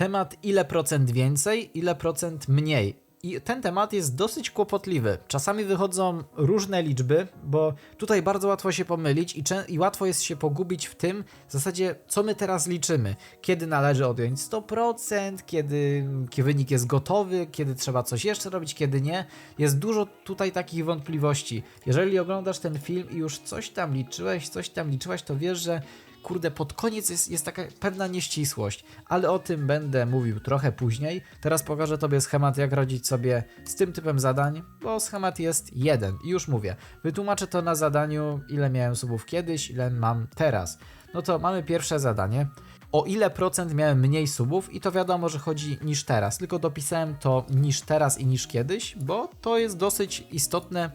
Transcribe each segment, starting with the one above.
Temat ile procent więcej, ile procent mniej. I ten temat jest dosyć kłopotliwy. Czasami wychodzą różne liczby, bo tutaj bardzo łatwo się pomylić i, i łatwo jest się pogubić w tym w zasadzie, co my teraz liczymy. Kiedy należy odjąć 100%, kiedy, kiedy wynik jest gotowy, kiedy trzeba coś jeszcze robić, kiedy nie. Jest dużo tutaj takich wątpliwości. Jeżeli oglądasz ten film i już coś tam liczyłeś, coś tam liczyłaś, to wiesz, że kurde, pod koniec jest, jest taka pewna nieścisłość, ale o tym będę mówił trochę później. Teraz pokażę Tobie schemat, jak radzić sobie z tym typem zadań, bo schemat jest jeden i już mówię. Wytłumaczę to na zadaniu, ile miałem subów kiedyś, ile mam teraz. No to mamy pierwsze zadanie. O ile procent miałem mniej subów i to wiadomo, że chodzi niż teraz, tylko dopisałem to niż teraz i niż kiedyś, bo to jest dosyć istotne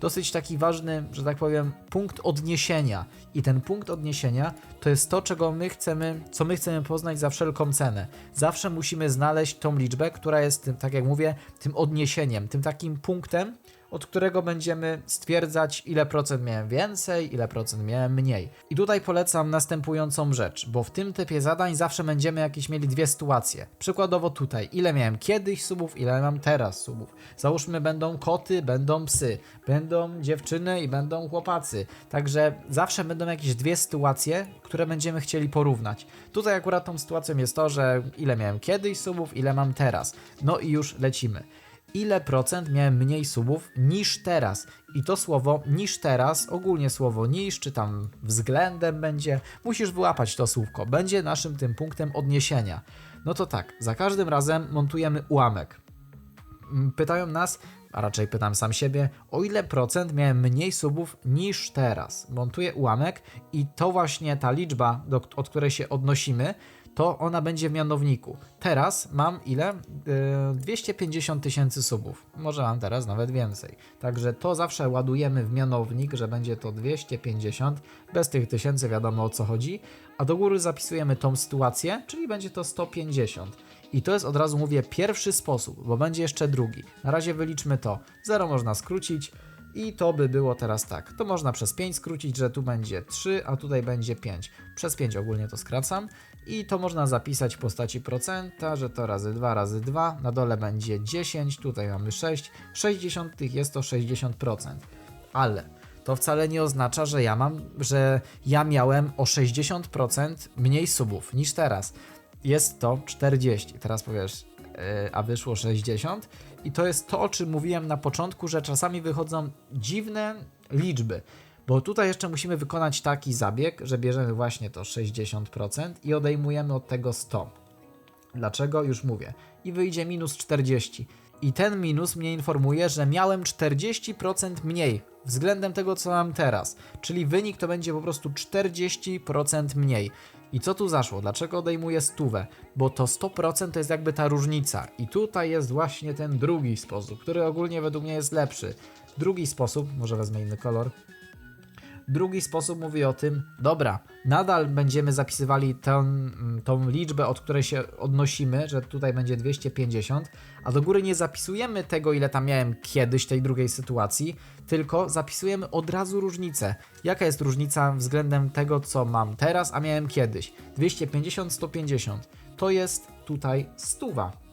dosyć taki ważny, że tak powiem, punkt odniesienia. I ten punkt odniesienia to jest to, czego my chcemy, co my chcemy poznać za wszelką cenę. Zawsze musimy znaleźć tą liczbę, która jest tym, tak jak mówię, tym odniesieniem, tym takim punktem, od którego będziemy stwierdzać, ile procent miałem więcej, ile procent miałem mniej. I tutaj polecam następującą rzecz, bo w tym typie zadań zawsze będziemy jakieś mieli dwie sytuacje. Przykładowo tutaj, ile miałem kiedyś subów, ile mam teraz subów. Załóżmy, będą koty, będą psy, będą dziewczyny i będą chłopacy. Także zawsze będą jakieś dwie sytuacje, które będziemy chcieli porównać. Tutaj akurat tą sytuacją jest to, że ile miałem kiedyś subów, ile mam teraz. No i już lecimy ile procent miałem mniej subów niż teraz. I to słowo niż teraz, ogólnie słowo niż, czy tam względem będzie, musisz wyłapać to słówko. Będzie naszym tym punktem odniesienia. No to tak, za każdym razem montujemy ułamek. Mm, Pytają nas, a raczej pytam sam siebie, o ile procent miałem mniej subów niż teraz. Montuję ułamek i to właśnie ta liczba, do, od której się odnosimy, to ona będzie w mianowniku. Teraz mam ile? Yy, 250 tysięcy subów. Może mam teraz nawet więcej. Także to zawsze ładujemy w mianownik, że będzie to 250. Bez tych tysięcy wiadomo o co chodzi. A do góry zapisujemy tą sytuację, czyli będzie to 150. I to jest od razu mówię pierwszy sposób, bo będzie jeszcze drugi. Na razie wyliczmy to. 0 można skrócić. I to by było teraz tak. To można przez 5 skrócić, że tu będzie 3, a tutaj będzie 5. Przez 5 ogólnie to skracam. I to można zapisać w postaci procenta, że to razy 2 razy 2. Na dole będzie 10, tutaj mamy 6. 60 jest to 60%. Ale to wcale nie oznacza, że ja mam, że ja miałem o 60% mniej subów niż teraz. Jest to 40. Teraz powiesz, yy, a wyszło 60. I to jest to, o czym mówiłem na początku, że czasami wychodzą dziwne liczby. Bo tutaj jeszcze musimy wykonać taki zabieg, że bierzemy właśnie to 60% i odejmujemy od tego 100. Dlaczego? Już mówię. I wyjdzie minus 40. I ten minus mnie informuje, że miałem 40% mniej względem tego, co mam teraz. Czyli wynik to będzie po prostu 40% mniej. I co tu zaszło? Dlaczego odejmuję stówę? Bo to 100% to jest jakby ta różnica. I tutaj jest właśnie ten drugi sposób, który ogólnie według mnie jest lepszy. Drugi sposób, może wezmę inny kolor. Drugi sposób mówi o tym, dobra, nadal będziemy zapisywali tę, tą liczbę, od której się odnosimy, że tutaj będzie 250, a do góry nie zapisujemy tego, ile tam miałem kiedyś tej drugiej sytuacji, tylko zapisujemy od razu różnicę. Jaka jest różnica względem tego, co mam teraz, a miałem kiedyś? 250, 150. To jest tutaj stuwa.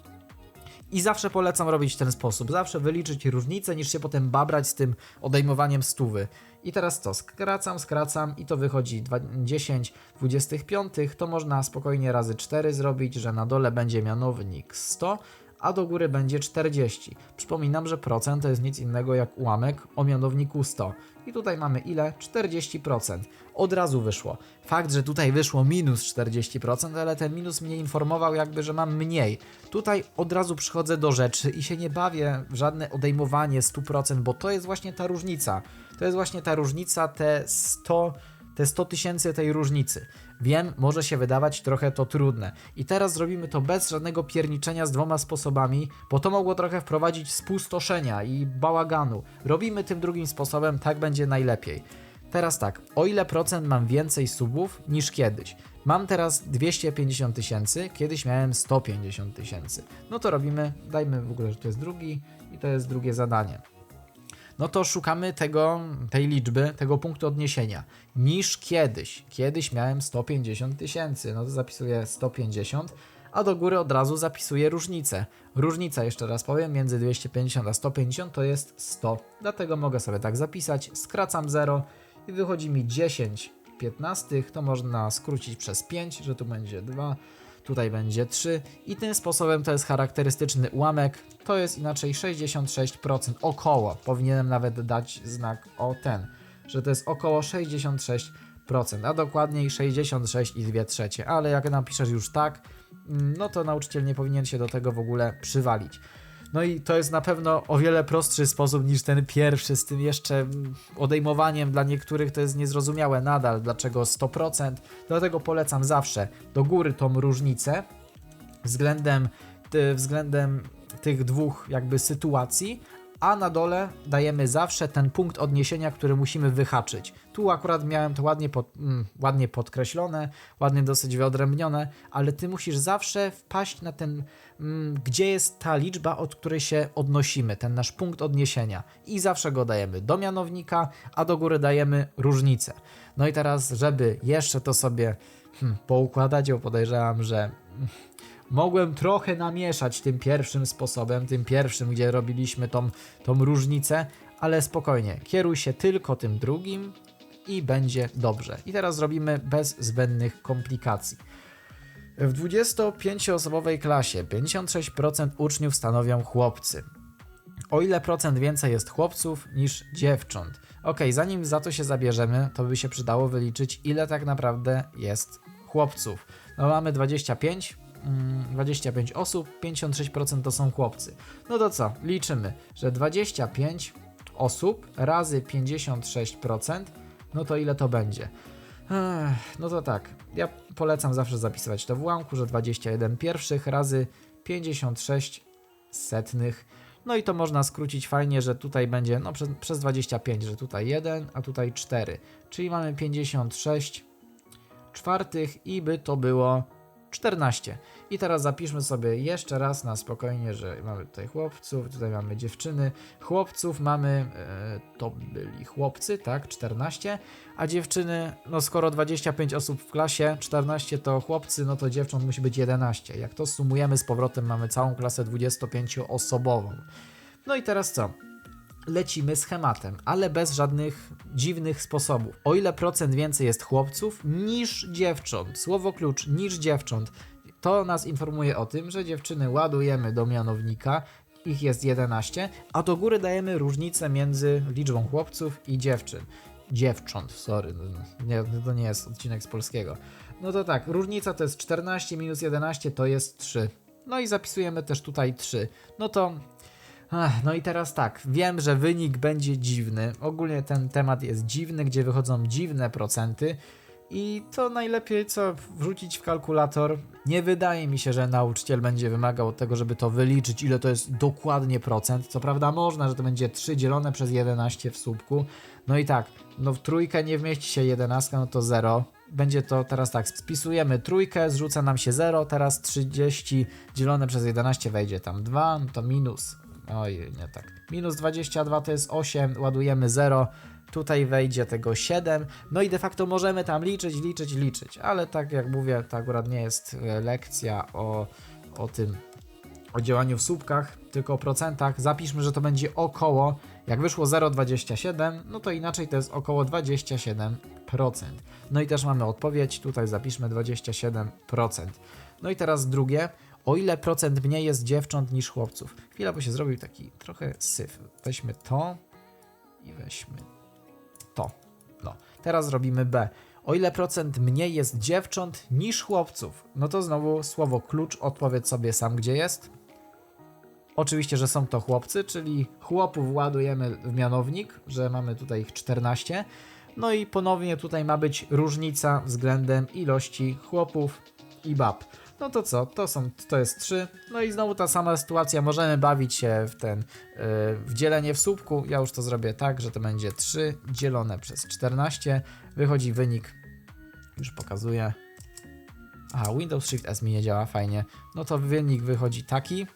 I zawsze polecam robić w ten sposób. Zawsze wyliczyć różnicę, niż się potem babrać z tym odejmowaniem stówy. I teraz co? Skracam, skracam i to wychodzi 2 10 25. To można spokojnie razy 4 zrobić, że na dole będzie mianownik 100, a do góry będzie 40. Przypominam, że procent to jest nic innego jak ułamek o mianowniku 100. I tutaj mamy ile? 40%. Od razu wyszło. Fakt, że tutaj wyszło minus 40%, ale ten minus mnie informował jakby, że mam mniej. Tutaj od razu przychodzę do rzeczy i się nie bawię w żadne odejmowanie 100%, bo to jest właśnie ta różnica. To jest właśnie ta różnica, te 100 te 100 tysięcy tej różnicy. Wiem, może się wydawać trochę to trudne. I teraz zrobimy to bez żadnego pierniczenia z dwoma sposobami, bo to mogło trochę wprowadzić spustoszenia i bałaganu. Robimy tym drugim sposobem, tak będzie najlepiej. Teraz tak, o ile procent mam więcej subów niż kiedyś? Mam teraz 250 tysięcy, kiedyś miałem 150 tysięcy. No to robimy, dajmy w ogóle, że to jest drugi i to jest drugie zadanie no to szukamy tego, tej liczby, tego punktu odniesienia. Niż kiedyś. Kiedyś miałem 150 tysięcy, no to zapisuję 150, a do góry od razu zapisuję różnicę. Różnica, jeszcze raz powiem, między 250 a 150 to jest 100. Dlatego mogę sobie tak zapisać, skracam 0 i wychodzi mi 10 15, to można skrócić przez 5, że tu będzie 2, tutaj będzie 3 i tym sposobem to jest charakterystyczny ułamek, to jest inaczej 66%, około, powinienem nawet dać znak o ten, że to jest około 66%, a dokładniej 66,2 trzecie, ale jak napiszesz już tak, mm, no to nauczyciel nie powinien się do tego w ogóle przywalić. No i to jest na pewno o wiele prostszy sposób niż ten pierwszy, z tym jeszcze odejmowaniem dla niektórych to jest niezrozumiałe nadal, dlaczego 100%. Dlatego polecam zawsze do góry tą różnicę względem, względem tych dwóch jakby sytuacji, a na dole dajemy zawsze ten punkt odniesienia, który musimy wyhaczyć. Tu akurat miałem to ładnie, pod, mm, ładnie podkreślone, ładnie dosyć wyodrębnione, ale ty musisz zawsze wpaść na ten, mm, gdzie jest ta liczba, od której się odnosimy, ten nasz punkt odniesienia. I zawsze go dajemy do mianownika, a do góry dajemy różnicę. No i teraz, żeby jeszcze to sobie hmm, poukładać, bo podejrzewam, że mm, mogłem trochę namieszać tym pierwszym sposobem, tym pierwszym, gdzie robiliśmy tą, tą różnicę, ale spokojnie, kieruj się tylko tym drugim i będzie dobrze. I teraz zrobimy bez zbędnych komplikacji. W 25-osobowej klasie 56% uczniów stanowią chłopcy. O ile procent więcej jest chłopców niż dziewcząt? Ok, zanim za to się zabierzemy, to by się przydało wyliczyć, ile tak naprawdę jest chłopców. No mamy 25, 25 mm, osób, 56% to są chłopcy. No to co? Liczymy, że 25 osób razy 56%, no to ile to będzie? Ech, no to tak, ja polecam zawsze zapisywać to w ułamku, że 21 pierwszych razy 56 setnych. No i to można skrócić fajnie, że tutaj będzie no, przez, przez 25, że tutaj 1, a tutaj 4. Czyli mamy 56 czwartych i by to było 14. I teraz zapiszmy sobie jeszcze raz na spokojnie, że mamy tutaj chłopców, tutaj mamy dziewczyny. Chłopców mamy, e, to byli chłopcy, tak, 14, a dziewczyny, no skoro 25 osób w klasie, 14 to chłopcy, no to dziewcząt musi być 11. Jak to sumujemy z powrotem, mamy całą klasę 25-osobową. No i teraz co? lecimy schematem, ale bez żadnych dziwnych sposobów. O ile procent więcej jest chłopców niż dziewcząt, słowo klucz niż dziewcząt, to nas informuje o tym, że dziewczyny ładujemy do mianownika, ich jest 11, a do góry dajemy różnicę między liczbą chłopców i dziewczyn. Dziewcząt, sorry, no, no, nie, to nie jest odcinek z polskiego. No to tak, różnica to jest 14 minus 11 to jest 3. No i zapisujemy też tutaj 3. No to no i teraz tak, wiem, że wynik będzie dziwny. Ogólnie ten temat jest dziwny, gdzie wychodzą dziwne procenty. I to najlepiej co wrzucić w kalkulator. Nie wydaje mi się, że nauczyciel będzie wymagał tego, żeby to wyliczyć, ile to jest dokładnie procent. Co prawda można, że to będzie 3 dzielone przez 11 w słupku. No i tak, no w trójkę nie wmieści się 11, no to 0. Będzie to teraz tak, spisujemy trójkę, zrzuca nam się 0, teraz 30 dzielone przez 11 wejdzie tam 2, no to minus Oj, nie tak. Minus 22 to jest 8, ładujemy 0. Tutaj wejdzie tego 7. No i de facto możemy tam liczyć, liczyć, liczyć. Ale tak jak mówię, to akurat nie jest e, lekcja o, o tym, o działaniu w słupkach, tylko o procentach. Zapiszmy, że to będzie około, jak wyszło 0,27, no to inaczej to jest około 27%. No i też mamy odpowiedź, tutaj zapiszmy 27%. No i teraz drugie, o ile procent mniej jest dziewcząt niż chłopców. Chwila, bo się zrobił taki trochę syf. Weźmy to i weźmy to. No, teraz robimy B. O ile procent mniej jest dziewcząt niż chłopców? No to znowu słowo klucz, odpowiedz sobie sam, gdzie jest. Oczywiście, że są to chłopcy, czyli chłopów ładujemy w mianownik, że mamy tutaj ich 14. No i ponownie tutaj ma być różnica względem ilości chłopów i bab. No to co? To, są, to jest 3. No i znowu ta sama sytuacja. Możemy bawić się w ten yy, w dzielenie w słupku. Ja już to zrobię tak, że to będzie 3 dzielone przez 14. Wychodzi wynik. Już pokazuję. Aha, Windows Shift S mi nie działa fajnie. No to wynik wychodzi taki.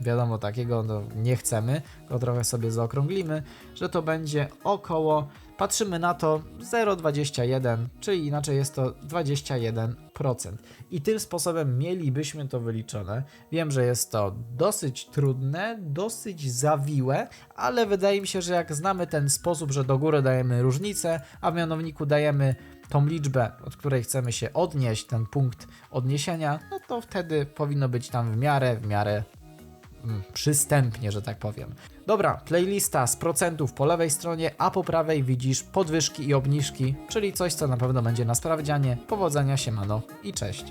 Wiadomo, takiego no, nie chcemy, tylko trochę sobie zaokrąglimy, że to będzie około, patrzymy na to 0,21, czyli inaczej jest to 21%. I tym sposobem mielibyśmy to wyliczone. Wiem, że jest to dosyć trudne, dosyć zawiłe, ale wydaje mi się, że jak znamy ten sposób, że do góry dajemy różnicę, a w mianowniku dajemy tą liczbę, od której chcemy się odnieść, ten punkt odniesienia, no to wtedy powinno być tam w miarę, w miarę przystępnie, że tak powiem. Dobra, playlista z procentów po lewej stronie, a po prawej widzisz podwyżki i obniżki, czyli coś, co na pewno będzie na sprawdzianie. Powodzenia, siemano i cześć.